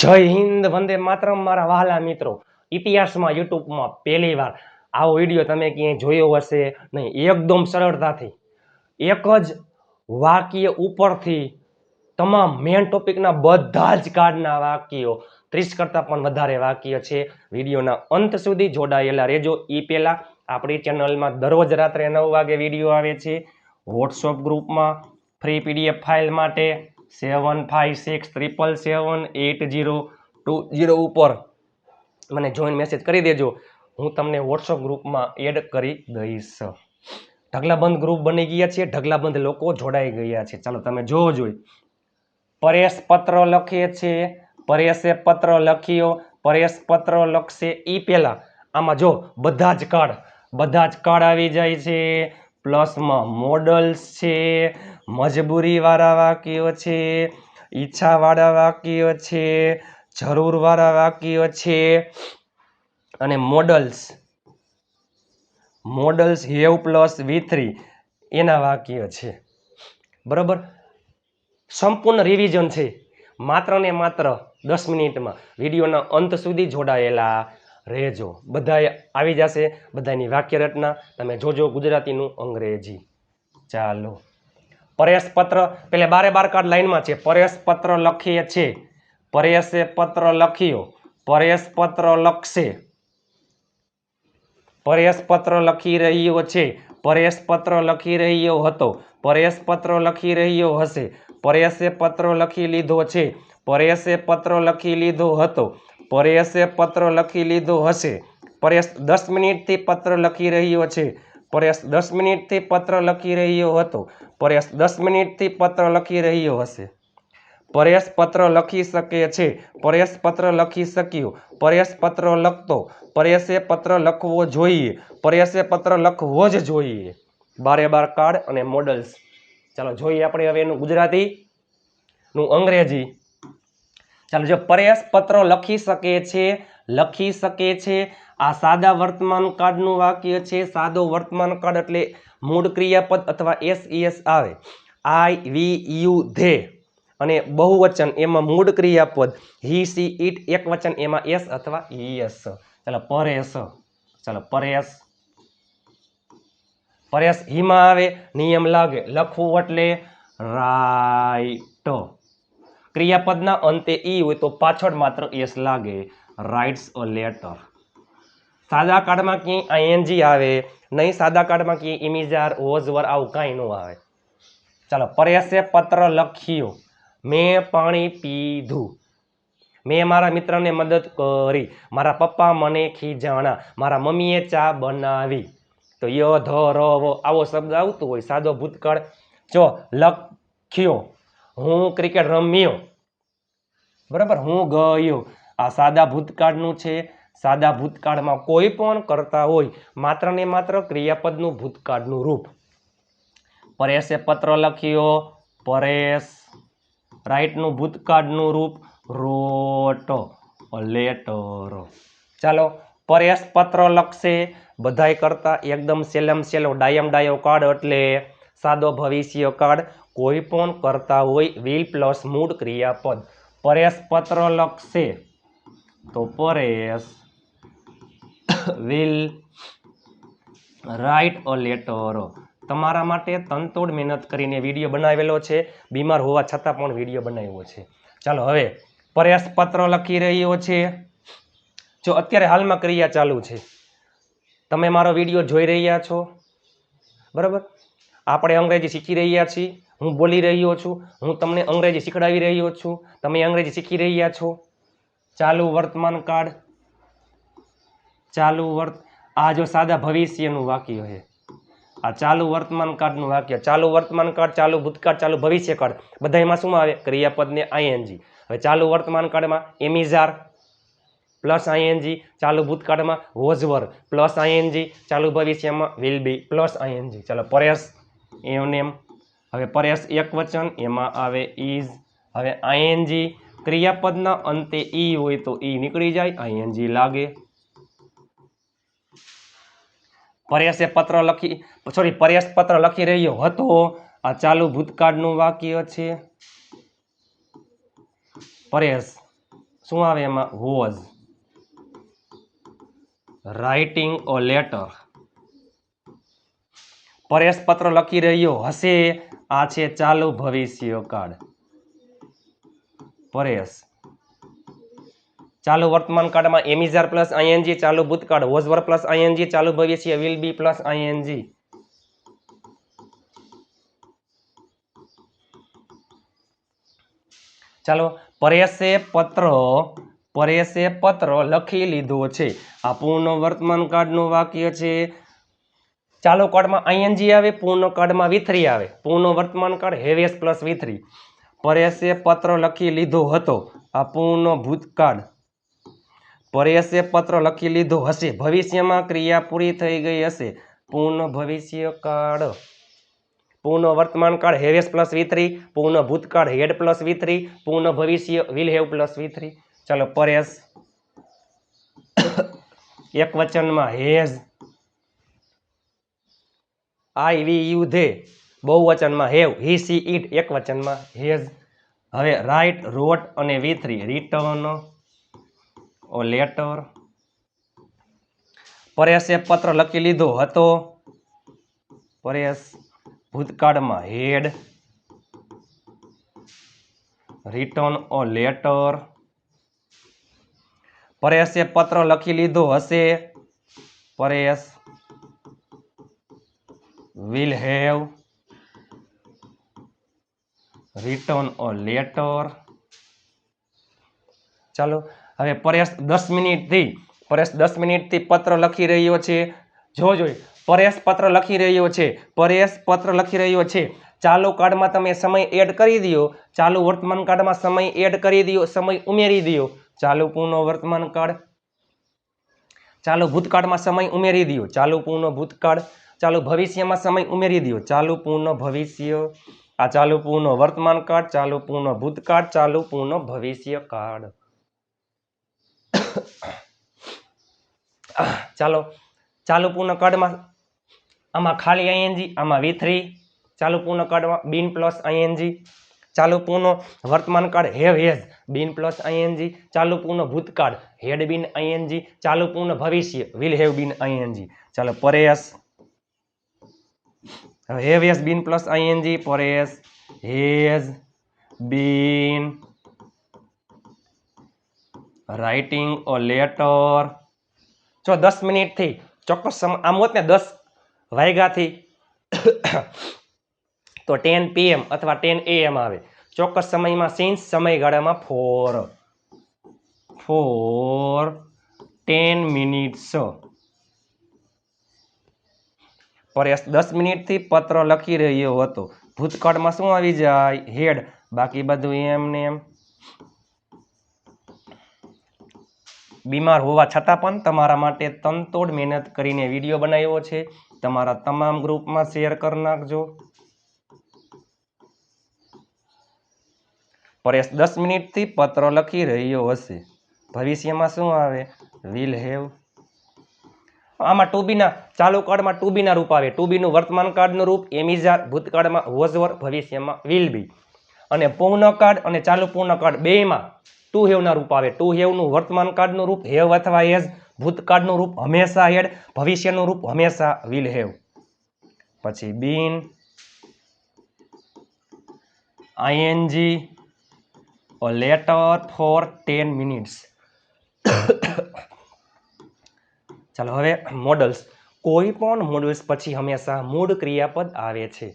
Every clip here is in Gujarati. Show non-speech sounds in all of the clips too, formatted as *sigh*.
જય હિન્દ, વંદે માતરમ, મારા વહાલા મિત્રો. ઇતિહાસમાં, યુટ્યુબમાં પહેલી વાર આવો વીડિયો તમે ક્યાંય જોયો હશે નહીં, એકદમ સરળતાથી. એક જ વાક્ય ઉપરથી તમામ મેન ટોપિકના બધા જ કાર્ડના વાક્યો, ત્રીસ કરતાં પણ વધારે વાક્ય છે. વિડીયોના અંત સુધી જોડાયેલા રહેજો. એ પહેલાં આપણી ચેનલમાં દરરોજ રાત્રે નવ વાગે વીડિયો આવે છે. વોટ્સઅપ ગ્રુપમાં ફ્રી પીડીએફ ફાઇલ માટે seven five six triple seven eight zero two zero ઉપર મને જોઈન મેસેજ કરી દેજો. હું તમને વોટ્સઅપ ગ્રુપમાં એડ કરી દઈશ. ઢગલાબંધ ગ્રુપ બની ગયા છે. ઢગલાબંધ લોકો જોડાઈ ગયા છે. ચાલો તમે જોવો જોઈ. પરેશ પત્ર લખે છે. પરેશે પત્ર લખ્યો. પરેશ પત્ર લખશે એ પહેલાં. આમાં જો બધા જ કાર્ડ બધા જ કાર્ડ આવી જાય છે. પ્લસમાં મોડલ્સ છે, મજબૂરીવાળા વાક્યો છે, ઈચ્છાવાળા વાક્યો છે, જરૂરવાળા વાક્યો છે અને models. Models have plus V three એના વાક્ય છે. બરાબર? સંપૂર્ણ રિવિઝન છે. માત્ર ને માત્ર દસ મિનિટમાં વિડીયોના અંત સુધી જોડાયેલા રહેજો. બધાએ આવી જશે. બધાની વાક્ય રચના તમે જોજો ગુજરાતીનું અંગ્રેજી. ચાલો. પરેશ પત્ર પેલે બારે બાર કાર્ડ લાઈનમાં છે. પરેશ પત્ર લખીએ છે. પરેશે પત્ર લખ્યો પરેશ પત્ર લખશે. પરેશ પત્ર લખી રહ્યો છે. પરેશ પત્ર લખી રહ્યો હતો. પરેશ પત્ર લખી રહ્યો હશે. પરેશે પત્ર લખી લીધો છે. પરેશે પત્ર લખી લીધો હતો. પરેશે પત્ર લખી લીધો હશે. પરેશ દસ મિનિટથી પત્ર લખી રહ્યો છે. પરેશ દસ મિનિટથી પત્ર લખી રહ્યો હતો. પરેશ દસ મિનિટથી પત્ર લખી રહ્યો હશે. પરેશ પત્ર લખી શકે છે. પરેશ પત્ર લખી શક્યો. પરેશ પત્ર લખતો. પરેશે પત્ર લખવો જોઈએ. પરેશે પત્ર લખવો જ જોઈએ. બારે બાર કાર્ડ અને મોડલ્સ. ચાલો જોઈએ આપણે હવે એનું ગુજરાતી નું અંગ્રેજી ચાલો, જો પરેશ પત્ર લખી શકે છે, લખી શકે છે. આ સાદા વર્તમાન કાળનું વાક્ય છે. સાદો વર્તમાન કાળ એટલે મૂળ ક્રિયાપદ અથવા એસ એસ આવે. આઈ વી યુ ધે અને બહુવચન એમાં મૂળ ક્રિયાપદ. હી સી ઇટ એક વચન એમાં એસ અથવા યસ ચાલો પરેશ ચાલો પરેશ પરેશ હીમાં આવે, નિયમ લાગે. લખવું એટલે રાઈટ. ક્રિયાપદના અંતે ઈ હોય તો પાછળ માત્ર એસ લાગે. રાઇટ્સ અ લેટર સાદા કાર્ડમાં ક્યાંય આઈએનજી આવે, નહીં સાદા કાર્ડમાં ક્યાંય ઇમિજાર ઓઝવર આવું કાંઈ ન આવે. ચાલો, પરેશે પત્ર લખ્યો. મેં પાણી પીધું. મેં મારા મિત્રને મદદ કરી. મારા પપ્પા મને ખીજાણા. મારા મમ્મીએ ચા બનાવી. તો ય, ધ, ર આવો શબ્દ આવતો હોય. સાદો ભૂતકાળ. જો, લખ્યો. હું ક્રિકેટ રમ્યો. બરાબર? હું ગયો. આ સાદા ભૂતકાળનું છે. સાદા ભૂતકાળમાં કોઈ પણ કરતા હોય, માત્ર ને માત્ર ક્રિયાપદનું ભૂતકાળનું રૂપ. પરેશે પત્ર લખ્યો, પરેશ. રાઈટનું ભૂતકાળનું રૂપ, રોટ, લેટર. ચાલો, પરેશ પત્ર લખશે. બધાય કરતા એકદમ સેલમ સેલો ડાયમ ડાયો કાર્ડ એટલે સાદો ભવિષ્ય કાર્ડ. કોઈ પણ કરતા હોય વિલ પ્લસ મૂળ ક્રિયાપદ. પરેશ પત્ર લખશે. તો Paresh will write a letter. તમારા માટે તનતોડ મહેનત કરીને વીડિયો બનાવેલો છે. બીમાર હોવા છતાં પણ વીડિયો બનાવ્યો છે. ચાલો હવે પત્ર લખી રહ્યો છે. જો અત્યારે હાલમાં ક્રિયા ચાલુ છે. તમે મારો વીડિયો જોઈ રહ્યા છો. બરાબર? આપણે અંગ્રેજી શીખી રહ્યા છીએ, હું બોલી રહ્યો છું, હું તમને અંગ્રેજી શીખડાવી રહ્યો છું, તમે અંગ્રેજી શીખી રહ્યા છો. ચાલુ વર્તમાન કાળ, ચાલુ વર્ત, આ જો સાદા ભવિષ્યનું વાક્ય છે. આ ચાલુ વર્તમાન કાળનું વાક્ય, ચાલુ વર્તમાન કાળ, ચાલુ ભૂતકાળ, ચાલુ ભવિષ્ય કાળ, બધામાં શું આવે? ક્રિયાપદને આઈએનજી હવે ચાલુ વર્તમાન કાળમાં એમિઝાર, પ્લસ આઈએનજી ચાલુ ભૂતકાળમાં વોઝવર, પ્લસ આઈએનજી ચાલુ ભવિષ્યમાં વિલ બી, પ્લસ આઈએનજી ચાલો પરેશ. એમ. હવે પરેશ એક વચન, એમાં આવે ઇઝ હવે આઈએનજી ક્રિયાપદના અંતે ઈ હોય તો ઈ નીકળી જાય, આઈએનજી લાગે. પરેશે પત્ર લખી સોરી પરેશ પત્ર લખી રહ્યો હતો. આ ચાલુ ભૂતકાળનું વાક્ય છે. પરેશ, શું આવે એમાં? Was. Writing a letter Paresh પત્ર લખી રહ્યો હશે. આ છે ચાલુ ભવિષ્ય કાળ. પરેશ. ચાલુ વર્તમાન કાળમાં એમિઝાર પ્લસ આઈએનજી, ચાલુ ભૂતકાળ વોઝવર પ્લસ આઈએનજી, ચાલુ ભવિષ્ય વિલ બી પ્લસ આઈએનજી. ચાલો, પરેશે પત્ર પરેશે પત્ર લખી લીધો છે. આ પૂર્ણ વર્તમાન કાળનું વાક્ય છે. ચાલુ કાળમાં આઈએનજી આવે, પૂર્ણ કાળમાં વિથરી આવે. પૂર્ણ વર્તમાન કાળ હેવેસ પ્લસ વિથરી પરેશે પત્ર લખી લીધો હતો. આ પૂર્ણ ભૂતકાળ પરેશે પત્ર લખી લીધો હશે. ભવિષ્યમાં ક્રિયા પૂરી થઈ ગઈ હશે. પૂર્ણ ભવિષ્ય કાળ પૂર્ણ વર્તમાન કાળ હેવેસ પ્લસ વિથરી થ્રી પૂર્ણ ભૂતકાળ હેડ પ્લસ વિથરી પૂર્ણ ભવિષ્ય વિલ હેવ પ્લસ વિથરી ચાલો, પરેશ. *coughs* એક વચનમાં, has. I we you they બહુવચનમાં have. He, she it એક વચનમાં હેઝ. હવે રાઇટ રોટ અને V three. Written a letter. પરેશે પત્ર લખી લીધો હતો. પરેશ ભૂતકાળમાં હેડ. Written a letter. પરેશે પત્ર લખી લીધો હશે. Paresh will have written a letter ચાલો, હવે પરેશ દસ મિનિટથી, પરેશ દસ મિનિટથી પત્ર લખી રહ્યો છે. જો જોઈ, પરેશ પત્ર લખી રહ્યો છે. પરેશ પત્ર લખી રહ્યો છે. ચાલુ કાર્ડમાં તમે સમય એડ કરી દો. ચાલુ વર્તમાન કાર્ડમાં સમય એડ કરી દો. સમય ઉમેરી દો. ચાલુ પૂર્ણ વર્તમાન કાર્ડ. ચાલુ ભૂતકાળમાં સમય ઉમેરી દો. ચાલુ પૂર્ણ ભૂતકાળ ચાલુ ભવિષ્યમાં સમય ઉમેરી દો ચાલુ પૂર્ણ ભવિષ્ય. આ ચાલુ પૂર્ણ વર્તમાન કાળ, ચાલુ પૂર્ણ ભૂતકાળ, ચાલુ પૂર્ણ ભવિષ્ય કાળ. ચાલો, ચાલુ પૂર્ણ કાળમાં આમાં ખાલી આઈએનજી આમાં વી થ્રી ચાલુ પૂર્ણ કાળમાં બિન પ્લસ આઈએનજી ચાલુ પૂર્ણ વર્તમાન કાળ have has, been plus ING ચાલુ પૂર્ણ ભૂતકાળ હેડ બિન આઈએનજી ચાલુ પૂર્ણ ભવિષ્ય, વિલ હેવ બીન આઈએનજી ચાલો Paresh have has been plus ING Paresh has been writing a letter. જો દસ મિનિટથી ચોક્કસ આમ હોત ને દસ વાગ્યાથી *coughs* તો ટેન પીએમ અથવા ટેન એએમ આવે. ચોક્કસ સમયમાં સિન્સ સમયગાળામાં for for ten minutes. Paresh દસ મિનિટથી પત્ર લખી રહ્યો હતો. ભૂતકાળમાં શું આવી જાય? હેડ. બાકી બધું એમ ને એમ. બીમાર હોવા છતાં પણ તમારા માટે તનતોડ મહેનત કરીને વીડિયો બનાવ્યો છે. તમારા તમામ ગ્રુપમાં શેર કરી નાખજો. પરેશ દસ મિનિટથી પત્ર લખી રહ્યો હશે. ભવિષ્યમાં શું આવે? વિલ હેવ આમાં ટુબીના ચાલુ કાળમાં ટુબીના રૂપ આવે. ટુબીનું વર્તમાન કાળનું રૂપ એમિઝાર ભૂતકાળમાં વોઝવર ભવિષ્યમાં વિલ બી અને પૂર્ણ કાળ અને ચાલુ પૂર્ણ કાળ બેમાં ટુ હેવના રૂપ આવે. ટુ હેવનું વર્તમાન કાળનું રૂપ, હેવ અથવા હેઝ ભૂતકાળનું રૂપ હંમેશા હેડ, ભવિષ્યનું રૂપ હંમેશા વિલ હેવ પછી been ING letter for ten 10 minutes ચાલો હવે મોડલ્સ કોઈ પણ મોડલ્સ પછી હંમેશા મૂળ ક્રિયાપદ આવે છે.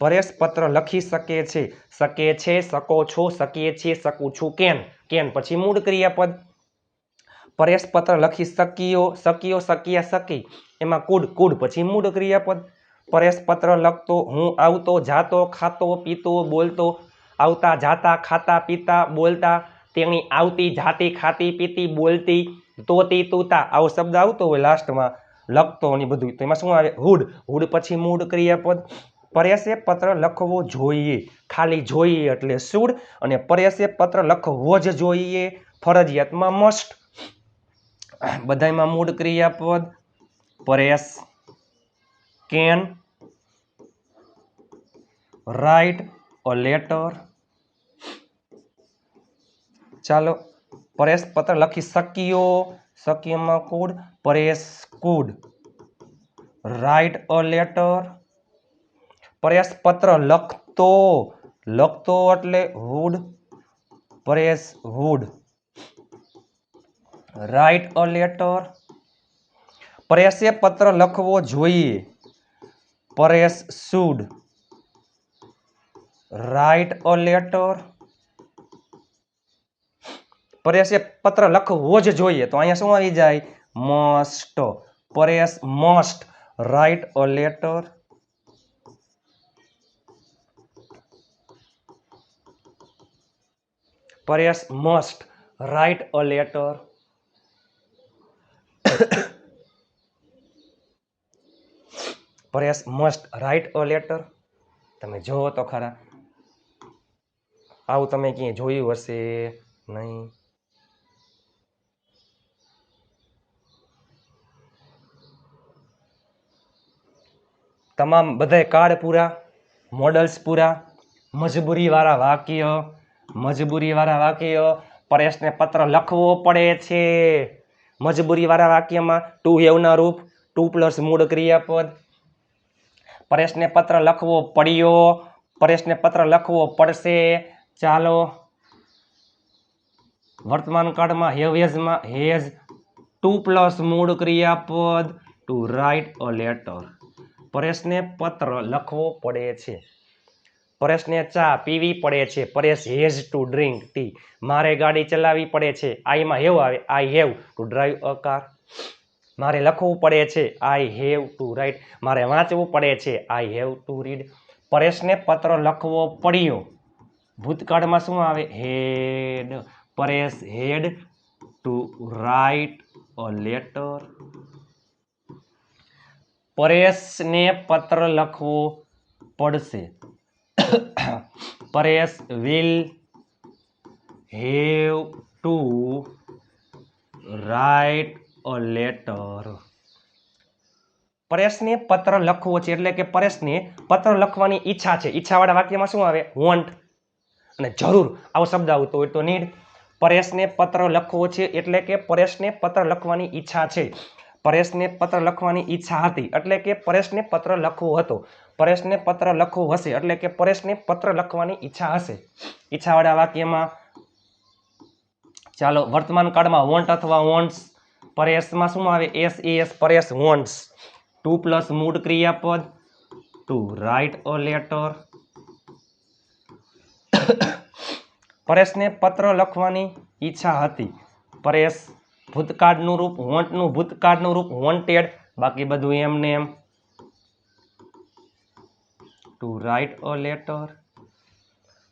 પરેશ પત્ર લખી શકે છે. શકે છે, શકો છો, શકીએ છીએ, શકું છું કેન કેન પછી મૂળ ક્રિયાપદ. પરેશ પત્ર લખી શકીઓ શકીઓ, શક્યા, શકી. એમાં કુડ કુડ પછી મૂળ ક્રિયાપદ. પરેશ પત્ર લખતો, હું આવતો, જાતો, ખાતો, પીતો, બોલતો. આવતા, જાતા, ખાતા, પીતા, બોલતા. તેણી આવતી, જાતી, ખાતી, પીતી, બોલતી. તોતી તૂતા આવો શબ્દ આવતો હોય લાસ્ટમાં લખતો ને બધું. તો એમાં શું આવે? હુડ. હુડ પછી મૂળ ક્રિયાપદ. પરેશે પત્ર લખવો જોઈએ. ખાલી જોઈએ એટલે સુડ. અને પરેશે પત્ર લખવો જ જોઈએ. ફરજિયાતમાં મસ્ટ બધાયમાં મૂળ ક્રિયાપદ. Paresh can. Write a letter. ચાલો. પરેશ પત્ર લખી શક્યો શક્યમાં could Paresh could write a letter Paresh પત્ર લખતો લખતો એટલે would Paresh would write a letter પરેશે પત્ર લખવો જોઈએ Paresh should write a letter પરેશે પત્ર લખવો જ જોઈએ. તો અહીંયા શું આવી જાય? Must. Paresh must. Write a letter. Paresh must. Write a letter. Paresh must. Write a letter. તમે જોવો તો ખરા. આવું તમે ક્યાંય જોયું હશે? નહીં. તમામ બધાય કાર્ડ પૂરા મોડલ્સ પૂરા, મજબૂરીવાળા વાક્ય મજબૂરીવાળા વાક્ય, પરેશને પત્ર લખવો પડે છે. મજબૂરીવાળા વાક્યમાં ટુ હેવના રૂપ ટુ પ્લસ મૂળ ક્રિયાપદ. પરેશને પત્ર લખવો પડ્યો, પરેશને પત્ર લખવો પડશે. ચાલો, વર્તમાન કાળમાં હેવેઝમાં હેઝ ટુ પ્લસ મૂળ ક્રિયાપદ. ટુ રાઇટ અ લેટર પરેશને પત્ર લખવો પડે છે. પરેશને ચા પીવી પડે છે. Paresh has to drink tea. મારે ગાડી ચલાવવી પડે છે. આઈમાં હેવ આવે. I have to drive a car. મારે લખવું પડે છે. આઈ હેવ ટુ રાઇટ મારે વાંચવું પડે છે. I have to read. પરેશને પત્ર લખવો પડ્યો. ભૂતકાળમાં શું આવે? Had. Paresh had to write a letter. પરેશને પત્ર લખવો પડશે. Paresh will have to write a letter. પરેશને પત્ર લખવો છે એટલે કે પરેશને પત્ર લખવાની ઈચ્છા છે. ઈચ્છાવાળા વાક્યમાં શું આવે? વોન્ટ અને જરૂર આવો શબ્દ આવતો હોય તો નીડ પરેશને પત્ર લખવો છે એટલે કે પરેશને પત્ર લખવાની ઈચ્છા છે. પરેશને પત્ર લખવાની ઈચ્છા હતી. એટલે કે પરેશને પત્ર લખવો હતો. પરેશને પત્ર લખવો હશે એટલે કે પરેશને પત્ર લખવાની ઈચ્છા હશે. ઈચ્છાવાળા વાક્યમાં, ચાલો, વર્તમાન કાળમાં વોન્ટ અથવા વોન્ટ્સ પરેશમાં શું આવે? S S Paresh wants to plus મૂળ ક્રિયાપદ. ટુ રાઇટ અ લેટર પરેશને પત્ર લખવાની ઈચ્છા હતી. પરેશ ભૂતકાળનું રૂપ, વોન્ટનું ભૂતકાળનું રૂપ, વોન્ટેડ. બાકી બધું એમને એમ. ટુ રાઇટ અ લેટર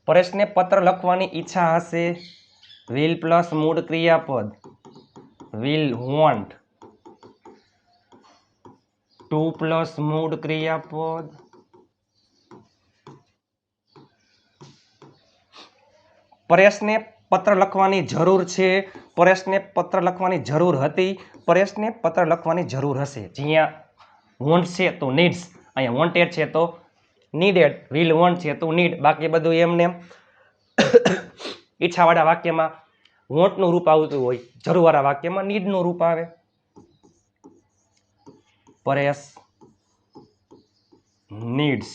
પરેશને પત્ર લખવાની ઈચ્છા હશે. વિલ પ્લસ મૂળ ક્રિયાપદ. વિલ વોન્ટ ટુ પ્લસ મૂળ ક્રિયાપદ. પરેશને પત્ર લખવાની જરૂર છે. પરેશને પત્ર લખવાની જરૂર હતી. પરેશને પત્ર લખવાની જરૂર હશે. જ્યાં વોન્ટ છે તો નીડ્સ અહીંયા વોન્ટેડ છે તો નીડેડ વિલ વોન્ટ છે તો નીડ બાકી બધું એમને ઈચ્છાવાળા વાક્યમાં વોન્ટનું રૂપ આવતું હોય. જરૂરવાળા વાક્યમાં નીડનું રૂપ આવે. Paresh needs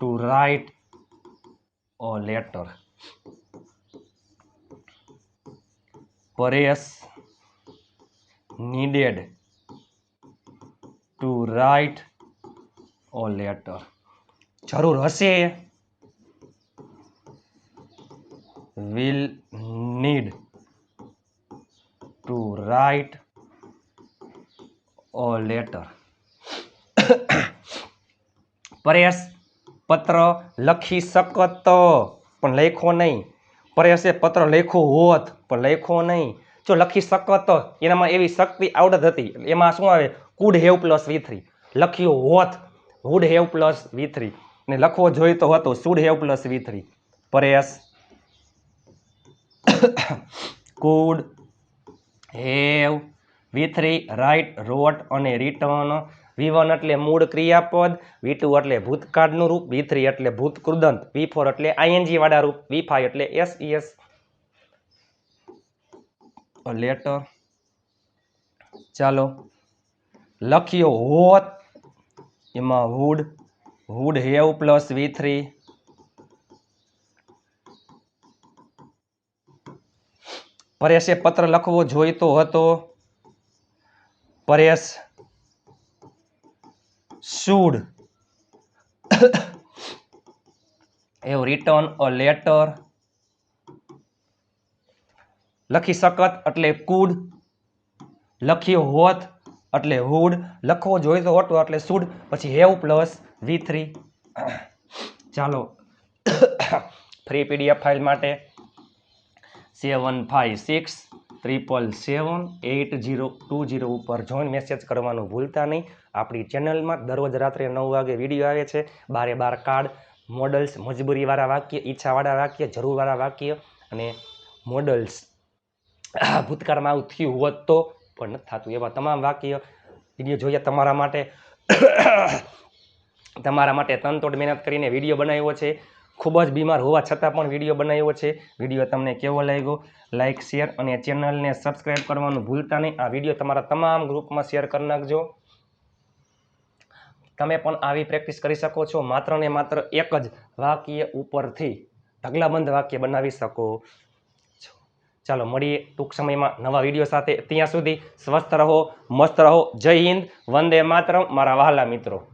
to write a letter. Paresh needed to write a letter. જરૂર હશે will need to write a letter. Paresh પત્ર લખી શકત. પણ લેખો નહીં. પરેશે પત્ર લખ્યો હોત, પણ લખ્યો નહીં. જો લખી શકત, એનામાં એવી શક્તિ આવડત હતી. એમાં શું આવે? Could have plus V three. લખ્યો હોત would have plus V three. ને લખવો જોઈતો હતો, should have plus V three. Paresh could have V three write wrote અને રિટર્ન વી વન એટલે મૂળ ક્રિયાપદ વી ટુ એટલે ભૂતકાળનું રૂપ વી થ્રી એટલે ભૂતકૃદંત વી ફોર એટલે આઈએનજી વાળા રૂપ વી ફાઈવ એટલે એસ લેટર ચાલો. લખ્યો હોત, એમાં would would have plus V three પરેશે પત્ર લખવો જોઈતો હતો. Paresh should have written a letter લખી શકત એટલે કુડ લખ્યો હોત એટલે હુડ લખવો જોઈતો હતો એટલે શુડ પછી હેવ પ્લસ વી થ્રી ચાલો. ફ્રી પીડીએફ ફાઇલ માટે. Seven five six triple seven eight zero two zero ઉપર જોઈન મેસેજ કરવાનું ભૂલતા નહીં. આપણી ચેનલમાં દરરોજ રાત્રે નવ વાગે વીડિયો આવે છે. બારે બાર કાર્ડ, મોડલ્સ, મજબૂરીવાળા વાક્ય, ઈચ્છાવાળા વાક્ય, જરૂરવાળા વાક્ય અને મોડલ્સ. ભૂતકાળમાં આવું થયું હોત તો પણ નથી થતું. એવા તમામ વાક્ય વીડિયો જોઈએ તમારા માટે. તમારા માટે તનતોડ મહેનત કરીને વીડિયો બનાવ્યો છે. ખૂબ જ બીમાર હોવા છતાં પણ વીડિયો બનાવ્યો છે. વીડિયો તમને કેવો લાગ્યો? લાઇક શેર અને ચેનલને સબસ્ક્રાઈબ કરવાનું ભૂલતા નહીં. આ વીડિયો તમારા તમામ ગ્રુપમાં શેર કરી નાખજો. તમે પણ આવી પ્રેક્ટિસ કરી શકો છો. માત્ર ને માત્ર એક જ વાક્ય ઉપરથી ઢગલાબંધ વાક્ય બનાવી શકો છો. ચાલો, મળીએ ટૂંક સમયમાં નવા વીડિયો સાથે. ત્યાં સુધી સ્વસ્થ રહો, મસ્ત રહો. જય હિન્દ, વંદે માતરમ. મારા વહાલા મિત્રો.